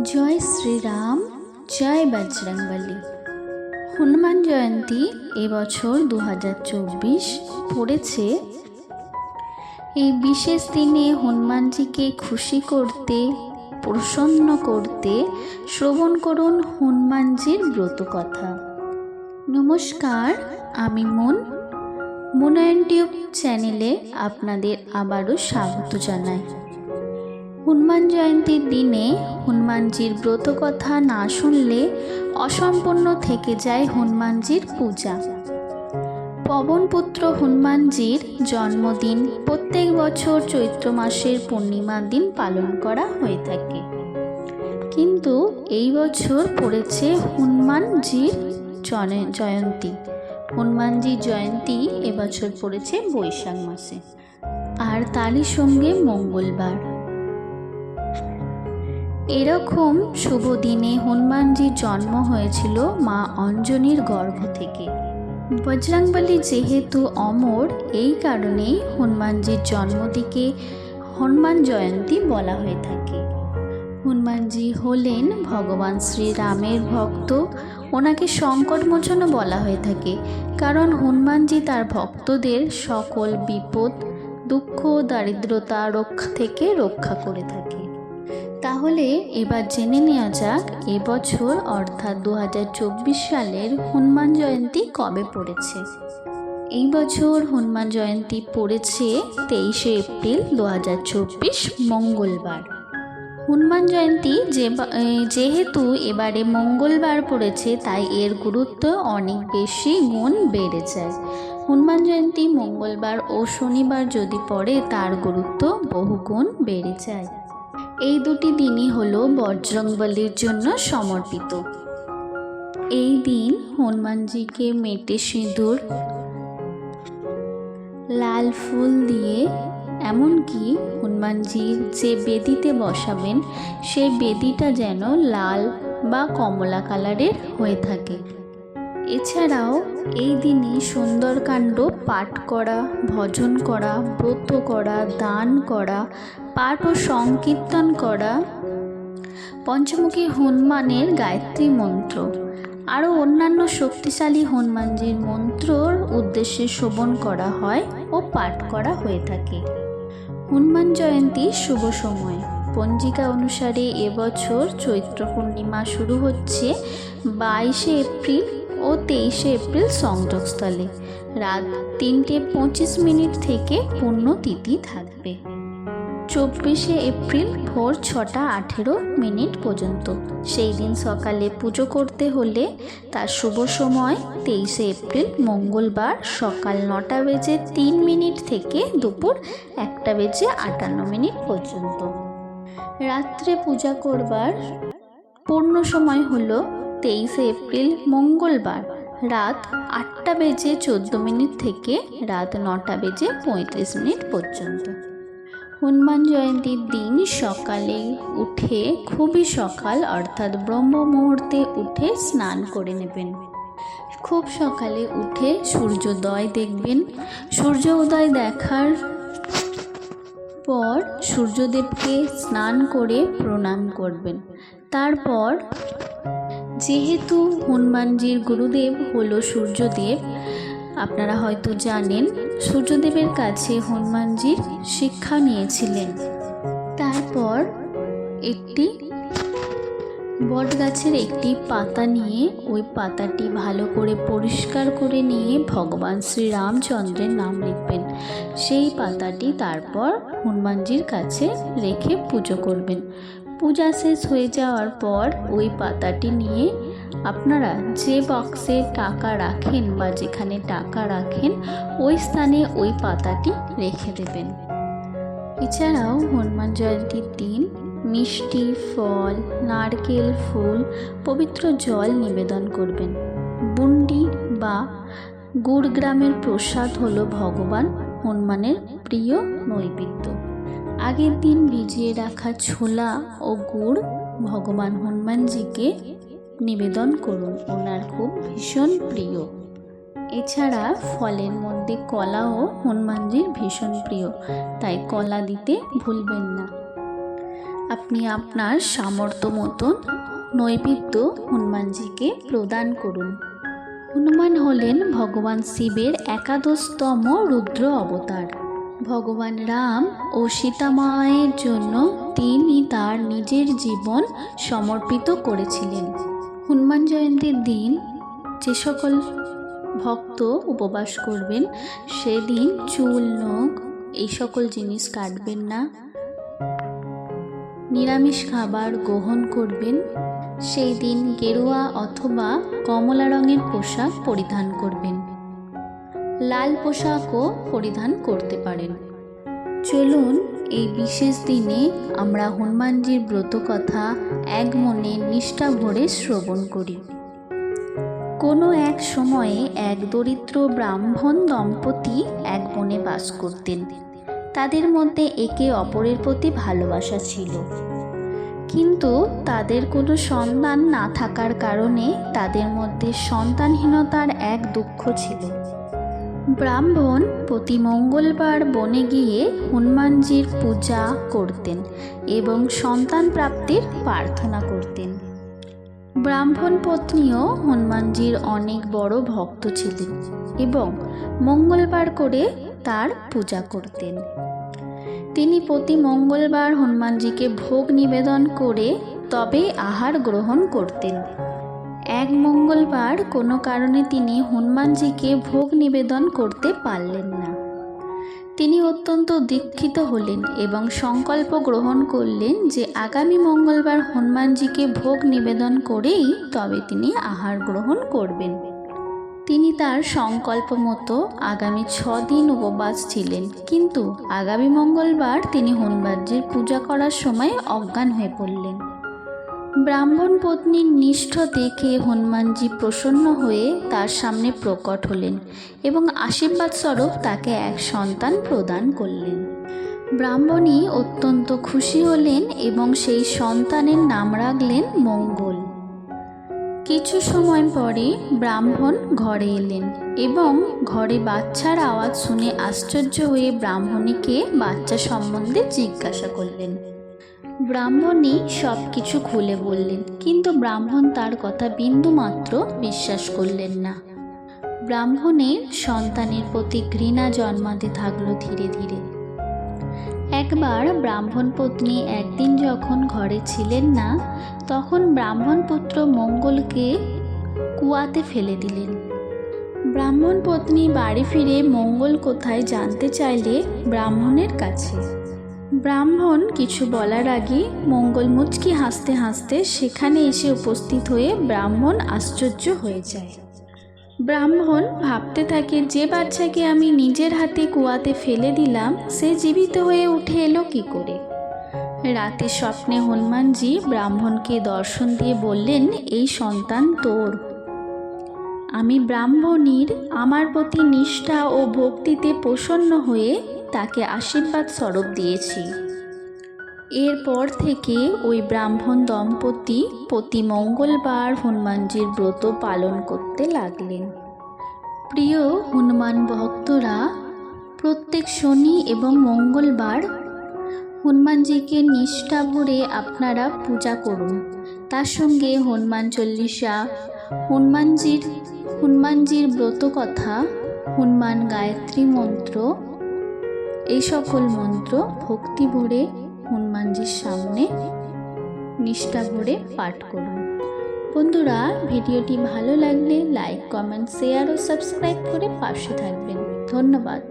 জয় শ্রীরাম, জয় বজরংবলী। হনুমান জয়ন্তী এবছর দু হাজার চব্বিশ পড়েছে। এই বিশেষ দিনে হনুমানজিকে খুশি করতে, প্রসন্ন করতে শ্রবণ করুন হনুমানজির ব্রত কথা নমস্কার, আমি মন। মনোয়ন টিউব চ্যানেলে আপনাদের আবারও স্বাগত জানাই। হনুমান জয়ন্তীর দিনে হনুমানজির ব্রত কথা না শুনলে অসম্পূর্ণ থেকে যায় হনুমানজির পূজা। পবনপুত্র হনুমানজির জন্মদিন প্রত্যেক বছর চৈত্র মাসের পূর্ণিমার দিন পালন করা হয়ে থাকে। কিন্তু এই বছর পড়েছে হনুমানজির জয়ন্তী। হনুমানজির জয়ন্তী এবছর পড়েছে বৈশাখ মাসে। আর তারই সঙ্গে মঙ্গলবার। এরকম শুভ দিনে হনুমানজির জন্ম হয়েছিল মা অঞ্জনীর গর্ভ থেকে। বজরাংবলী যেহেতু অমর, এই কারণেই হনুমানজির জন্মদিকে হনুমান জয়ন্তী বলা হয়ে থাকে। হনুমানজি হলেন ভগবান শ্রীরামের ভক্ত। ওনাকে সংকটমোচনও বলা হয়ে থাকে, কারণ হনুমানজি তার ভক্তদের সকল বিপদ, দুঃখ, দারিদ্রতা রক্ষা থেকে রক্ষা করে থাকে। তাহলে এবার জেনে নেওয়া যাক এবছর অর্থাৎ দু হাজার চব্বিশ সালের হনুমান জয়ন্তী কবে পড়েছে। এই বছর হনুমান জয়ন্তী পড়েছে তেইশে এপ্রিল দু হাজার চব্বিশ মঙ্গলবার। হনুমান জয়ন্তী যে যেহেতু এবারে মঙ্গলবার পড়েছে, তাই এর গুরুত্ব অনেক বেশি গুণ বেড়ে যায়। হনুমান জয়ন্তী মঙ্গলবার ও শনিবার যদি পড়ে, তার গুরুত্ব বহুগুণ বেড়ে যায়। এই দুটি দিনই হলো বজরংবলীর জন্য সমর্পিত। এই দিন হনুমানজিকে মেটে সিঁদুর, লাল ফুল দিয়ে, এমনকি হনুমানজির যে বেদিতে বসাবেন, সেই বেদিটা যেন লাল বা কমলা কালারের হয়ে থাকে। এছাড়াও এই দিনে সুন্দরকাণ্ড পাঠ করা, ভজন করা, ব্রত করা, দান করা, পাঠ ও সংকীর্তন করা। পঞ্চমুখী হনুমানের গায়ত্রী মন্ত্র। আরও অন্যান্য শক্তিশালী হনুমানজির মন্ত্রর উদ্দেশ্যে শোভন করা হয় ও পাঠ করা হয়ে থাকে। হনুমান জয়ন্তী শুভ সময়। পঞ্জিকা অনুসারে এবছর চৈত্র পূর্ণিমা শুরু হচ্ছে বাইশে এপ্রিল ও তেইশে এপ্রিল সংযোগস্থলে। রাত তিনটে পঁচিশ মিনিট থেকে পূর্ণ তিথি থাকবে। চব্বিশে এপ্রিল ভোর ছটা আঠেরো মিনিট পর্যন্ত। সেই দিন সকালে পুজো করতে হলে তার শুভ সময় তেইশে এপ্রিল মঙ্গলবার সকাল নটা বেজে তিন মিনিট থেকে দুপুর একটা বেজে আটান্ন মিনিট পর্যন্ত। রাত্রে পূজা করবার পূর্ণ সময় হলো তেইশে এপ্রিল মঙ্গলবার, রাত আটটা বেজে চোদ্দ মিনিট থেকে রাত নটা বেজে পঁয়ত্রিশ মিনিট পর্যন্ত। হনুমান জয়ন্তীর দিন সকালে উঠে, খুবই সকাল, অর্থাৎ ব্রহ্ম মুহূর্তে উঠে স্নান করে নেবেন। খুব সকালে উঠে সূর্যোদয় দেখবেন। সূর্য উদয় দেখার পর সূর্যদেবকে স্নান করে প্রণাম করবেন। তারপর যেহেতু হনুমানজির গুরুদেব হলো সূর্যদেব, আপনারা হয়তো জানেন, সূর্যদেবের কাছে হনুমানজির শিক্ষা নিয়েছিলেন। তারপর একটি বট গাছের একটি পাতা নিয়ে, ওই পাতাটি ভালো করে পরিষ্কার করে নিয়ে ভগবান শ্রীরামচন্দ্রের নাম লিখবেন। সেই পাতাটি তারপর হনুমানজির কাছে রেখে পুজো করবেন। পূজা শেষ হয়ে যাওয়ার পর ওই পাতাটি নিয়ে আপনারা যে বক্সে টাকা রাখেন বা যেখানে টাকা রাখেন, ওই স্থানে ওই পাতাটি রেখে দেবেন। এছাড়াও হনুমান জয়ন্তীর দিন মিষ্টি ফল, নারকেল ফুল, পবিত্র জল নিবেদন করবেন। বুন্ডি বা গুড়গ্রামের প্রসাদ হল ভগবান হনুমানের প্রিয় নৈবেদ্য। আগের দিন ভিজিয়ে রাখা ছোলা ও গুড় ভগবান হনুমানজিকে নিবেদন করুন। ওনার খুব ভীষণ প্রিয়। এছাড়া ফলের মধ্যে কলাও হনুমানজির ভীষণ প্রিয়, তাই কলা দিতে ভুলবেন না। আপনি আপনার সামর্থ্য মতন নৈবেদ্য হনুমানজিকে প্রদান করুন। হনুমান হলেন ভগবান শিবের একাদশতম রুদ্র অবতার। ভগবান রাম ও সীতামায়ের জন্য তিনি তার নিজের জীবন সমর্পিত করেছিলেন। হনুমান জয়ন্তীর দিন যে সকল ভক্ত উপবাস করবেন, সেদিন চুল, নখ, এই সকল জিনিস কাটবেন না। নিরামিষ খাবার গ্রহণ করবেন, সেই দিন গেরুয়া অথবা কমলা রঙের পোশাক পরিধান করবেন। লাল পোশাকও পরিধান করতে পারেন। চলুন এই বিশেষ দিনে আমরা হনুমানজির ব্রত কথা এক মনে নিষ্ঠা ভরে শ্রবণ করি। কোনো এক সময়ে এক দরিদ্র ব্রাহ্মণ দম্পতি এক বনে বাস করতেন। তাদের মধ্যে একে অপরের প্রতি ভালোবাসা ছিল। কিন্তু তাদের কোনো সন্তান না থাকার কারণে তাদের মধ্যে সন্তানহীনতার এক দুঃখ ছিল। ব্রাহ্মণ প্রতি মঙ্গলবার বনে গিয়ে হনুমানজির পূজা করতেন এবং সন্তান প্রাপ্তির প্রার্থনা করতেন। ব্রাহ্মণ পত্নীও হনুমানজির অনেক বড় ভক্ত ছিলেন এবং মঙ্গলবার করে তার পূজা করতেন। তিনি প্রতি মঙ্গলবার হনুমানজিকে ভোগ নিবেদন করে তবে আহার গ্রহণ করতেন। এক মঙ্গলবার কোনো কারণে তিনি হনুমানজিকে ভোগ নিবেদন করতে পারলেন না। তিনি অত্যন্ত দীক্ষিত হলেন এবং সংকল্প গ্রহণ করলেন যে আগামী মঙ্গলবার হনুমানজিকে ভোগ নিবেদন করেই তবে তিনি আহার গ্রহণ করবেন। তিনি তার সংকল্প মতো আগামী ছ দিন উপবাস ছিলেন। কিন্তু আগামী মঙ্গলবার তিনি হনুমানজির পূজা করার সময় অজ্ঞান হয়ে পড়লেন। ব্রাহ্মণ পত্নীর নিষ্ঠ দেখে হনুমানজি প্রসন্ন হয়ে তার সামনে প্রকট হলেন এবং আশীর্বাদ স্বরূপ তাকে এক সন্তান প্রদান করলেন। ব্রাহ্মণী অত্যন্ত খুশি হলেন এবং সেই সন্তানের নাম রাখলেন মঙ্গল। কিছু সময় পরে ব্রাহ্মণ ঘরে এলেন এবং ঘরে বাচ্চার আওয়াজ শুনে আশ্চর্য হয়ে ব্রাহ্মণীকে বাচ্চা সম্বন্ধে জিজ্ঞাসা করলেন। ব্রাহ্মণী সব কিছু খুলে বললেন, কিন্তু ব্রাহ্মণ তার কথা বিন্দুমাত্র বিশ্বাস করলেন না। ব্রাহ্মণের সন্তানের প্রতি ঘৃণা জন্মাতে থাকল ধীরে ধীরে। একবার ব্রাহ্মণ পত্নী একদিন যখন ঘরে ছিলেন না, তখন ব্রাহ্মণ পুত্র মঙ্গলকে কুয়াতে ফেলে দিলেন। ব্রাহ্মণ পত্নী বাড়ি ফিরে মঙ্গল কোথায় জানতে চাইলে ব্রাহ্মণের কাছে। ব্রাহ্মণ কিছু বলার আগে মঙ্গল মুচকি হাসতে হাসতে সেখানে এসে উপস্থিত হয়ে ব্রাহ্মণ আশ্চর্য হয়ে যায়। ব্রাহ্মণ ভাবতে থাকে, যে বাচ্চাকে আমি নিজের হাতে কুয়াতে ফেলে দিলাম, সে জীবিত হয়ে উঠে এলো কি করে? রাতে স্বপ্নে হনুমানজি ব্রাহ্মণকে দর্শন দিয়ে বললেন, এই সন্তান তোর। আমি ব্রাহ্মণীর, আমার প্রতি নিষ্ঠা ও ভক্তিতে প্রসন্ন হয়ে তাকে আশীর্বাদ স্বরূপ দিয়েছি। এরপর থেকে ওই ব্রাহ্মণ দম্পতি প্রতি মঙ্গলবার হনুমানজির ব্রত পালন করতে লাগলেন। প্রিয় হনুমান ভক্তরা, প্রত্যেক শনি এবং মঙ্গলবার হনুমানজিকে নিষ্ঠা ভরে আপনারা পূজা করুন। তার সঙ্গে হনুমান চল্লিশা, হনুমানজির হনুমানজির ব্রত কথা হনুমান গায়ত্রী মন্ত্র, এই সকল মন্ত্র ভক্তি ভরে হনুমানজির সামনে নিষ্ঠা ভরে পাঠ করুন। বন্ধুরা, ভিডিওটি ভালো লাগলে লাইক কমেন্ট শেয়ার ও সাবস্ক্রাইব করে পাশে থাকবেন। ধন্যবাদ।